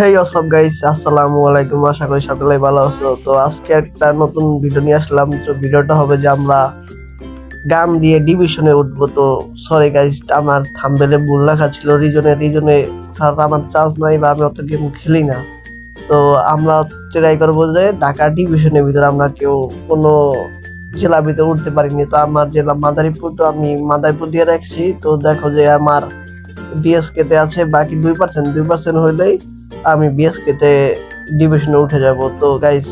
হেই অসব guys আসসালামু আলাইকুম আশা করি সকলে ভালো আছো। তো আজকে একটা নতুন ভিডিও নিয়ে আসলাম। তো ভিডিওটা হবে যে আমরা গান দিয়ে ডিভিশনে উঠবো। তো সরি গাইস আমার থাম্বেলে ভুল লেখা ছিল। রিজনে রিজনে ওঠার আমার চান্স নাই বা আমি অত গেম খেলি না। তো আমরা ট্রাই করব যে ঢাকা ডিভিশনের ভিতরে আমরা কেউ কোনো জেলার ভিতরে উঠতে পারিনি। তো আমার জেলা মাদারীপুর, তো আমি মাদারীপুর দিয়ে রাখছি। তো দেখো যে আমার বিএসকে তে আছে। বাকি দুই পার্সেন্ট দুই পার্সেন্ট হইলেই আমি বিএসকে তে ডিভিশনে উঠে যাব। তো গাইস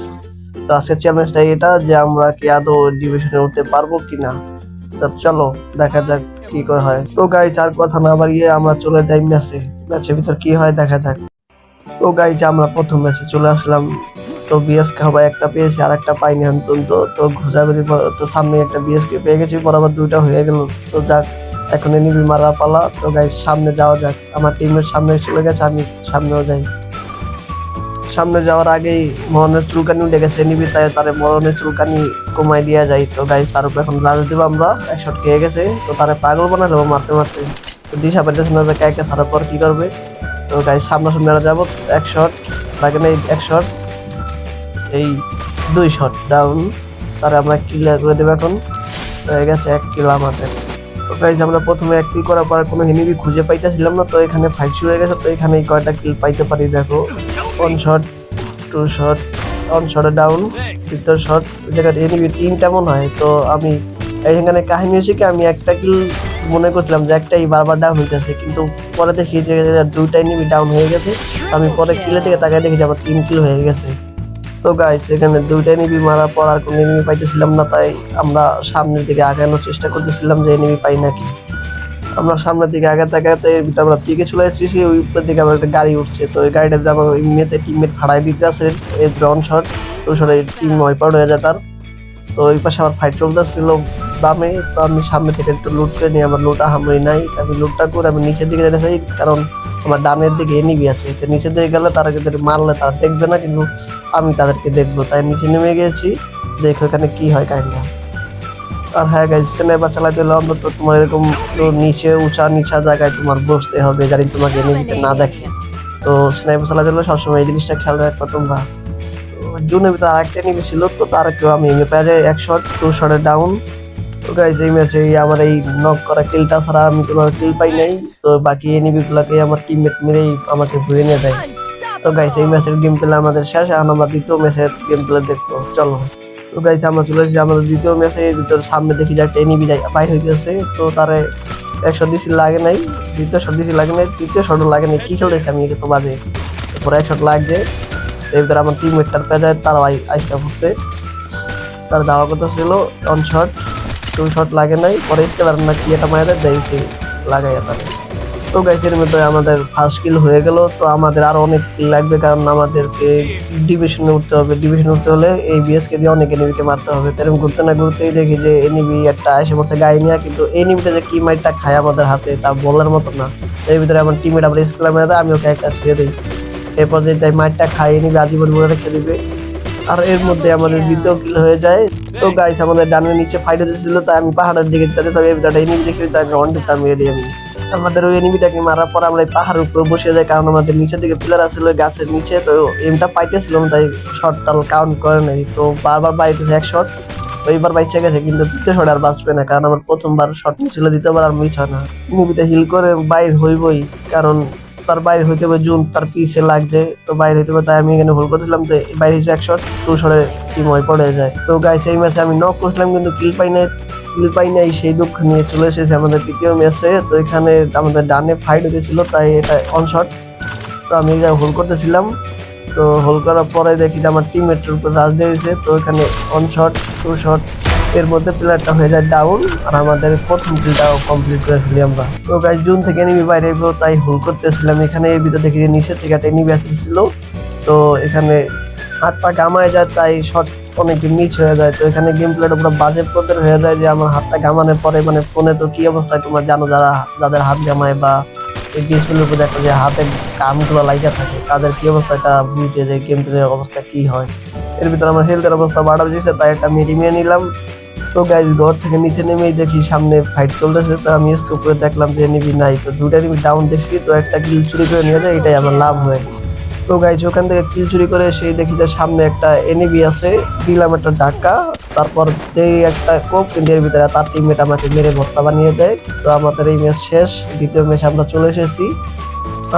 তো আজকের চ্যালেঞ্জটা এটা যে আমরা কি আদৌ ডিভিশনে উঠতে পারব কি না? তো চলো, দেখা যাক কি করে হয়। তো গাইজ আর কথা না বাড়িয়ে আমরা চলে যাই ম্যাচে ম্যাচের ভিতর কি হয় দেখা যাক। তো গাইজ আমরা প্রথম ম্যাচে চলে আসলাম। তো বিএসকে হবে একটা পেয়েছি, আর একটা পাইনি আন্তন তো ঘোরাঘুরি পর তো সামনে একটা বিএসকে পেয়ে গেছি, বরাবর দুইটা হয়ে গেল। তো যাক, এখন এনিবি মারা পালা। তো গাইজ সামনে যাওয়া যাক। আমার টিমের সামনে চলে গেছে, আমি সামনেও যাই। সামনে যাওয়ার আগেই মরণের চুলকানি উঠে গেছে, নিবি তাই তার মরণের চুলকানি কমাই দিয়া যায় তো গাইজ তার উপর এখন রাজ দিব আমরা, এক শট খেয়ে গেছে। তো তারে পাগল বানালে মারতে মারতে। তো দিশা পাইতেছে না যে কাকে ছাড়ার পর কি করবে। তো গাইজ সামনাসামনি আমরা যাব, এক শট লাগে না এক শট এই দুই শট ডাউন তারে আমরা ক্লিয়ার করে দেবো এখন। হয়ে গেছে এক কিল আমাদের। তো গাইজ আমরা প্রথমে এক কিল করার পর কোনো হিনিবি খুঁজে পাইতেছিলাম না, তো এখানে ফাইট শুরু হয়ে গেছে। তো এখানে কয়টা কিল পাইতে পারি দেখো। One shot two shot one শটে ডাউন তৃতীয় শট জায়গায় এনিবি তিনটা মনে হয়। তো আমি এইখানে কাহিনী কি, আমি একটা কিল মনে করছিলাম যে একটাই বারবার ডাউন হইতেছে, কিন্তু পরে দেখি যে দুইটা এনিমি ডাউন হয়ে গেছে। আমি পরে কিলে থেকে তাকাই দেখি যে আমার তিন কিল হয়ে গেছে। তো গাইস এখানে দুইটা এনিমি মারার পর আর কোনো এনিমি পাইতেছিলাম না, তাই আমরা সামনের দিকে আগানোর চেষ্টা করতেছিলাম যে এনিমি পাই নাকি। আমরা সামনের দিকে আগাতে আগাতে এর ভিতরে আমরা দিকে চলে এসেছি ওই উপরের দিকে আমার একটা গাড়ি উঠছে। তো ওই গাড়িটা আমার মেয়েতে টিমমেট ভাড়াই দিতে আছে এই ড্রন শট তো শটে টিম ওয়াইপার হয়ে যায় তার। তো ওই পাশে আমার ফাইট চলতেছিল বামে। তো আমি সামনে থেকে একটু লুট করে নিই আমার লুট আহামরি নাই। আমি লুটটা করে আমি নিচের দিকে যেতে চাই, কারণ আমার ডানের দিকে এনিবি আছে। তো নিচের দিকে গেলে তারা কিন্তু মারলে তারা দেখবে না, কিন্তু আমি তাদেরকে দেখব। তাই নিচে নেমে গেছি, দেখো এখানে কি হয় কাহিনীটা। আর হ্যাঁ গাইজ স্নাইপার চালাতে হলে অন্তত তোমার এরকম একটু নিচে উঁচা নিচা জায়গায় তোমার বসতে হবে জানি তোমাকে এনিমিতে না দেখে। তো স্নাইপার চালাতে হলে সবসময় এই জিনিসটা খেয়াল রাখব তোমরা। জুনের ভিতরে আরেকটা এনিমি ছিল, তো তার কেউ আমি যাই, এক শট টু শটে ডাউন তো গাইজ এই ম্যাচে আমার এই নক করা কিলটা ছাড়া আমি কোনো কিল পাই নাই। তো বাকি এনিমিগুলোকে আমার টিমমেট মেরেই আমাকে ভুয়ে নিয়ে দেয় তো গাইজ এই ম্যাচের গেম প্লে আমাদের শেষ এখন আমরা দ্বিতীয় ম্যাচের গেম প্লে দেখব। চলো। তো গাইজ আমরা চলে এসেছি আমাদের দ্বিতীয় ম্যাচে ভিতর সামনে দেখি যে একটা এনিমি বাইর হইতেছে। তো তারে একশো দিছি, লাগে নাই। দ্বিতীয় শট দিছি, লাগে নাই। তৃতীয় শটও লাগে নাই। কি খেলতেছি আমি তো বাজে। তারপরে এক শট লাগছে এর ভিতরে আমার টিমমেটটার পেয়ে যায় তারাও আইসা পড়ছে। তার দাওয়া কথা ছিল অন শট টু শট লাগে নাই। পরে স্কেলার না কি এটা মায়ের দেখছি লাগাইয়া তারে। তো গাইসের মধ্যে আমাদের ফার্স্ট কিল হয়ে গেল। তো আমাদের আরও অনেক লাগবে, কারণ আমাদেরকে ডিভিশনে উঠতে হবে। ডিভিশনে উঠতে হলে এই বিএসকে দিয়ে অনেক এনিমিকে মারতে হবে। তেরম ঘুরতে না ঘুরতেই দেখি যে এনিমি একটা এসে বসে গায়ে নিয়ে, কিন্তু এনিমিটা যে কি মাইটটা খায় আমাদের হাতে, তা বলার মতো না। এর ভিতরে আমার টিমের আবার স্কেলার মেরে দেয় আমি ওকে একটা ছুঁয়ে দিই। এরপর যে তাই মাইটটা খাইয়ে নিবে আজীবন মনে রেখে দিবে। আর এর মধ্যে আমাদের দ্বিতীয় কিল হয়ে যায়। তো গাইস আমাদের ডানের নিচে ফাইট হতেছিল, তাই আমি পাহাড়ের দিকে যেতে সব ভিতরে এনিমি দেখে তাকে অন্ডটা মেরে দিই আমি। আমাদের ওই এনিমিটাকে মারার পর আমরা পাহাড়ের উপরে বসে যাই, কারণ আমাদের নিচের দিকে পিলার আছিল গাছের নিচে। তো এমটা পাইতেছিলাম, তাই শর্টটা কাউন্ট করে নাই। তো বারবার বাইতেছে এক শট তো এইবার বাইচে গেছে, কিন্তু দ্বিতীয় শট আর বাঁচবে না, কারণ আমার প্রথমবার শট ছিল দ্বিতীয়বার আর হয় না। মুভিটা হিল করে বাইর হইবই, কারণ তার বাইরে হইতে হবে জুন, তার পিছে লাগছে তো বাইরে হইতে হবে, তাই আমি এখানে ভুল করতেছিলাম, তো বাইরে হচ্ছে এক শট টু শটে টিম হয়ে পড়ে যায়। তো গাইছে এই ম্যাচে আমি নক করছিলাম, কিন্তু কিল পাই নাই। কিল পাই নাই, সেই দুঃখ নিয়ে চলে এসেছে আমাদের দ্বিতীয় ম্যাচে তো এখানে আমাদের ডানে ফাইট হয়েছিল, তাই এটা অন শট তো আমি যা হোল করতেছিলাম, তো হোল করার পরে দেখি আমার টিমমেটের উপর রাজ দিয়েছে। তো এখানে অন শট টু শট এর মধ্যে প্লেয়ারটা হয়ে যায় ডাউন আর আমাদের প্রথম কিলটাও কমপ্লিট করে ফেলি আমরা। তো গাইজ জুন থেকে এনিমি বাইরে তাই হোল করতেছিলাম। এখানে এর ভিতরে দেখি যে নিচে থেকে একটা এনিমি আসতেছিল। তো এখানে হাতটা গামায় যায়, তাই শট অনেক মিচ হয়ে যায়। তো এখানে গেম প্লেটা পুরো বাজে পদের হয়ে যায় যে আমার হাতটা ঘামানোর পরে মানে ফোনে তো কি অবস্থায় তোমার জানো যারা যাদের হাত গামায় বা এই ডিসপ্লের উপর একটা যে হাতে কামগুলো লাইকা থাকে, তাদের কি অবস্থায় তারা বুঝে যে গেম প্লের অবস্থা কি হয়? এর ভিতরে আমার হেলথের অবস্থা বাড়া দিয়েছে তাই একটা মেরিমিয়ে নিলাম। তো গাইজ ঘর থেকে নিচে নেমেই দেখি সামনে ফাইট চলতেছে, তো আমি স্কোপ করে দেখলাম যে নিবি নাই, তো দুটা এনিমি ডাউন দেখছি, তো একটা কিল চুরি করে নিয়ে যায়, এটাই আমার লাভ হয় তো গাইজ ওখান থেকে কিল চুরি করে সেই দেখি যে সামনে একটা এনিবি আছে, দিলাম একটা ধাক্কা, তারপর এই একটা কোপ এর ভিতরে তার টিমমেট আমাকে মেরে ভর্তা বানিয়ে দেয়। তো আমাদের এই ম্যাচ শেষ, দ্বিতীয় ম্যাচ আমরা চলে এসেছি।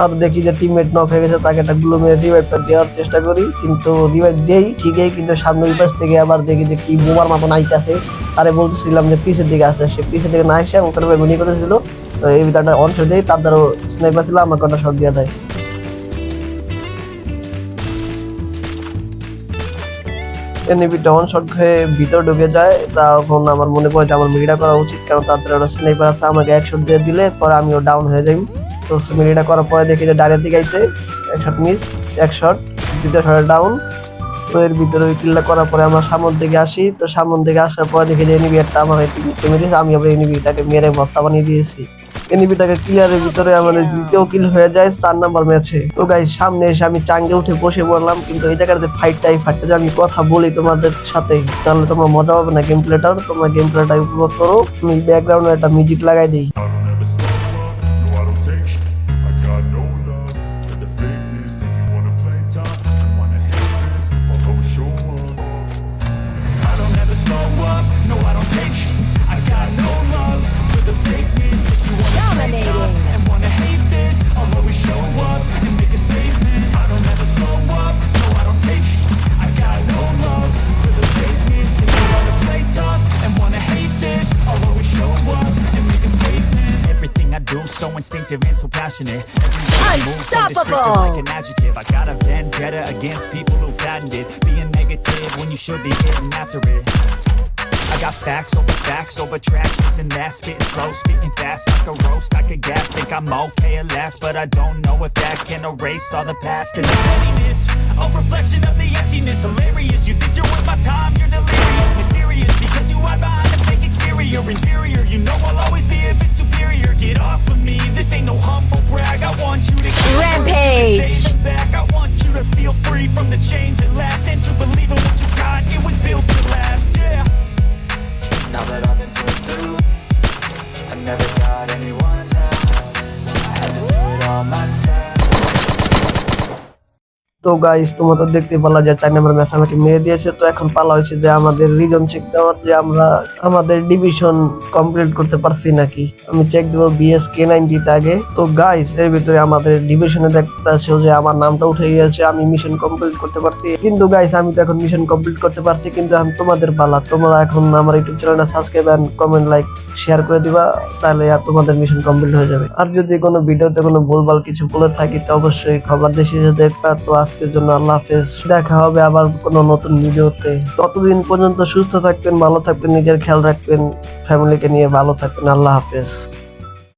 আর দেখি যে টিমমেট নক হয়ে গেছে, তাকে একটা গ্লু মেরে রিভাইভটা দেওয়ার চেষ্টা করি, কিন্তু রিভাইভ দেই, ঠিকই, কিন্তু সামনে ওই পাশ থেকে আবার দেখি যে কি বোমার মতন আইতাছে। তারে বলতেছিলাম যে পিছের দিকে আসে সে পিছের দিকে না এসে ওখানে গুলি করতেছিল। তো এই ভিতরটা করে দেয় তার দ্বারা স্নাইপার ছিল, আমাকে ওটা শট দিয়ে দেয়। এনিমিটা ডাউন শট হয়ে ভিতরে ঢুকে যায়। তখন আমার মনে পড়ে যে আমার মিডিটা করা উচিত, কারণ তাদের ওরা স্নাইপার আছে, আমাকে এক শট দিয়ে দিলে পরে আমিও ডাউন হয়ে যাই তো মিডিটা করার পরে দেখি যে ডাইরেক্ট দিকে আইছে, এক শট মিস এক শট দ্বিতীয় শটে ডাউন তো এর ভিতরে ওই কিলটা করার পরে আমরা সামন দিকে আসি। তো সামন দিকে আসার পরে দেখি যে এনিবি একটা আমার টিমে দিয়েছে আমি আবার এনিবিটাকে মেরে ভর্তা বানিয়ে দিয়েছি। এনিবিটাকে ক্লিয়ারের ভিতরে আমাদের দ্বিতীয় কিল হয়ে যায় চার নাম্বার ম্যাচে তো গাই সামনে এসে আমি চাঙ্গে উঠে বসে পড়লাম কিন্তু এই জায়গাটাতে ফাইটটাই ফাইটটা যে আমি কথা বলি তোমাদের সাথে তাহলে তোমরা মজা পাবে না গেম প্লেটার তোমরা গেম প্লেটা উপভোগ করো। আমি ব্যাকগ্রাউন্ডে একটা মিউজিক লাগাই দিই। So instinctive and so passionate. Every way I move so descriptive like an adjective. I got a vendetta against people who patented being negative when you should be getting after it. I got facts over facts over tracks, this and that, spitting slow, spitting fast, like a roast, like a gas. Think I'm okay at last, but I don't know if that can erase all the past and the pettiness. A reflection of the emptiness, hilarious. You think you're worth my time, you're delirious, mysterious because you hide behind a fake exterior, inferior. You know I'll always be a bit superior. Get off of me, this ain't no humble brag. I want you to Rampage. Back. I want you to feel free from the chains that last and to believe in what you got. It was built to last, yeah. Now that I've been put through I never got anyone's help I had to do it all myself তো guys তোমরা তো দেখতে পারলা যে চার নম্বর match আমাকে মেরে দিয়েছে। তো এখন পালা হয়েছে যে আমাদের রিজন চেক দেওয়ার যে আমরা আমাদের ডিভিশন কমপ্লিট করতে পারছি নাকি। আমি চেক দেবো বিএস কে নাইনটিতে আগে। তো গাইস এর ভিতরে আমাদের ডিভিশনে দেখতে দেখতেছে যে আমার নামটা উঠে গিয়েছে, আমি মিশন কমপ্লিট করতে পারছি। কিন্তু গাইস আমি তো এখন মিশন কমপ্লিট করতে পারছি, কিন্তু এখন তোমাদের পালা। তোমরা এখন আমার ইউটিউব চ্যানেলটা subscribe and comment like share করে দিবা, তাহলে তোমাদের মিশন কমপ্লিট হয়ে যাবে। আর যদি কোনো ভিডিওতে কোনো ভুলভাল কিছু বলে থাকি, তো অবশ্যই খবর দেশে দেখবা তো আজকের জন্য আল্লাহ হাফেজ। দেখা হবে আবার কোনো নতুন ভিডিওতে। ততদিন পর্যন্ত সুস্থ থাকবেন, ভালো থাকবেন, নিজের খেয়াল রাখবেন ফ্যামিলিকে নিয়ে ভালো থাকবেন। আল্লাহ হাফেজ।